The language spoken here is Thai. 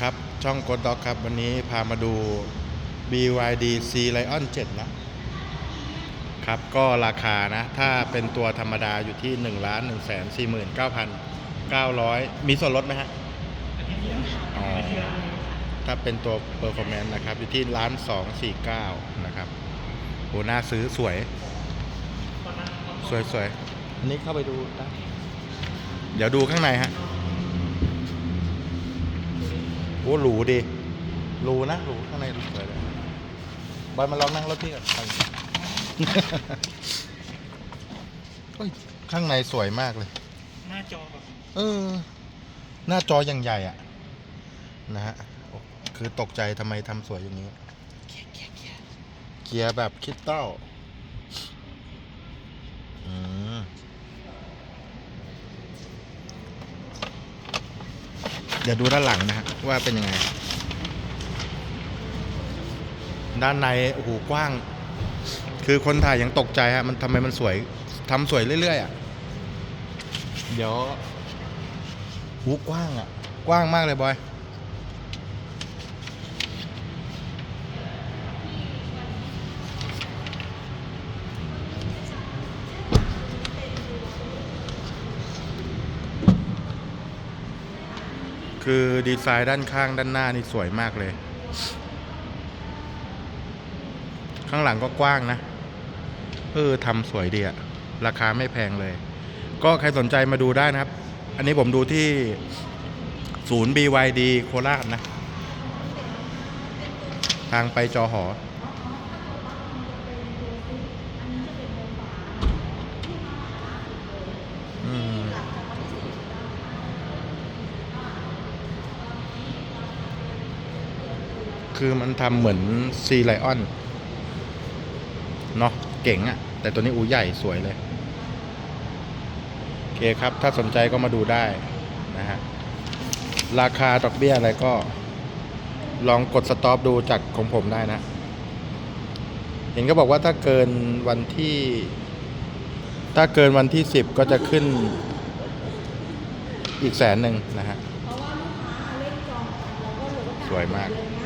ครับช่อง g o d Dog ครับ วันนี้พามาดู BYD C Lion 7 นะครับ ก็ราคานะ ถ้าเป็นตัวธรรมดาอยู่ที่ 1 1 4 9 9 0 0 มีส่วนลดไหมฮะถ้าเป็นตัว Performance นะครับ อยู่ที่ล้าน249 นะครับโหน่าซื้อสวย สวยสวยอันนี้เข้าไปดูได้เดี๋ยวดูข้างในฮะ โอ้หรูดีหรูนะหรูข้างในสวยเลยบอยมาลองนั่งรถพี่ก่อนไปเฮ้ยข้างในสวยมากเลย หน้าจอแบบเออ หน้าจออย่างใหญ่อะนะฮะโอ้คือตกใจทำไมทำสวยอย่างนี้ เกียร์แบบคริสตัล เดี๋ยวดูด้านหลังนะฮะว่าเป็นยังไง ด้านในโอ้โหกว้าง คือคนถ่ายยังตกใจฮะมันทำไมมันสวยทำสวยเรื่อยๆอะเดี๋ยวหูกว้างอะ กว้างมากเลยบอย คือดีไซน์ด้านข้างด้านหน้านี่สวยมากเลย ข้างหลังก็กว้างนะ เออทำสวยดีอะราคาไม่แพงเลย ก็ใครสนใจมาดูได้นะครับ อันนี้ผมดูที่ศูนย์ BYD โคราชนะ ทางไปจอหอ คือมันทำเหมือนซีไลออนเนาะเก๋งอะ่ะ แต่ตัวนี้อูใหญ่สวยเลย โอเคครับ ถ้าสนใจก็มาดูได้นะฮะ ราคาดอกเบี้ยอะไรก็ ลองกดสต็อปดูจากของผมได้นะ เห็นก็บอกว่าถ้าเกินวันที่ ถ้าเกินวันที่สิบก็จะขึ้นอีกแสนหนึ่งนะฮะ สวยมากเ